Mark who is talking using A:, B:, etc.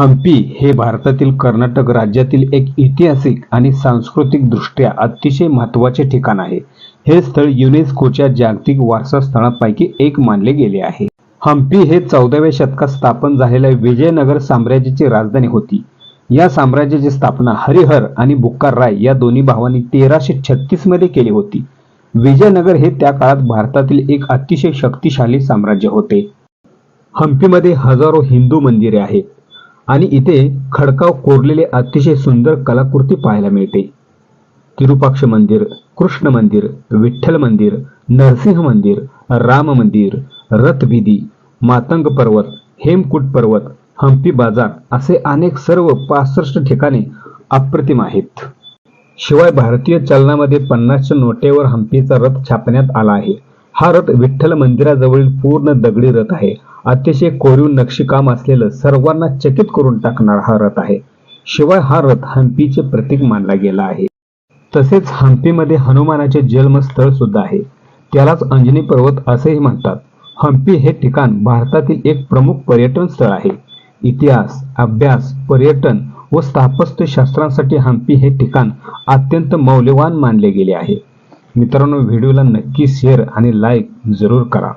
A: हंपी हे भारतातील कर्नाटक राज्यातील एक ऐतिहासिक आणि सांस्कृतिक दृष्ट्या अतिशय महत्त्वाचे ठिकाण आहे. हे स्थळ युनेस्कोच्या जागतिक वारसा स्थळांपैकी एक मानले गेले आहे. हंपी हे चौदाव्या शतकात स्थापन झालेल्या विजयनगर साम्राज्याची राजधानी होती. या साम्राज्याची स्थापना हरिहर आणि बुक्कार राय या दोन्ही भावांनी तेराशे छत्तीसमध्ये केली होती. विजयनगर हे त्या काळात भारतातील एक अतिशय शक्तिशाली साम्राज्य होते. हंपीमध्ये हजारो हिंदू मंदिरे आहेत. आणि इथे खडकाव कोरलेले अतिशय सुंदर कलाकृती पाहायला मिळते. तिरुपाक्ष मंदिर कृष्ण मंदिर विठ्ठल मंदिर नरसिंह मंदिर राम मंदिर रथभिदी मातंग पर्वत हेमकूट पर्वत हम्पी बाजार असे अनेक सर्व पासष्ट ठिकाणे अप्रतिम आहेत. शिवाय भारतीय चलनामध्ये पन्नासच्या नोटेवर हंपीचा रथ छापण्यात आला आहे. हा रथ विठ्ठल मंदिराजवळील पूर्ण दगडी रथ आहे. अतिशय कोरीव नक्षीकाम असलेलं सर्वांना चकित करून टाकणारा हा रथ आहे. शिवाय हा रथ हंपीचे प्रतीक मानला गेला आहे. तसेच हंपीमध्ये हनुमानाचे जन्मस्थळ सुद्धा आहे. त्यालाच अंजनी पर्वत असेही म्हणतात. हंपी हे ठिकाण भारतातील एक प्रमुख पर्यटन स्थळ आहे. इतिहास अभ्यास पर्यटन व स्थापत्य शास्त्रांसाठी हंपी हे ठिकाण अत्यंत मौल्यवान मानले गेले आहे. मित्रांनो व्हिडिओला नक्की शेअर आणि लाईक जरूर करा.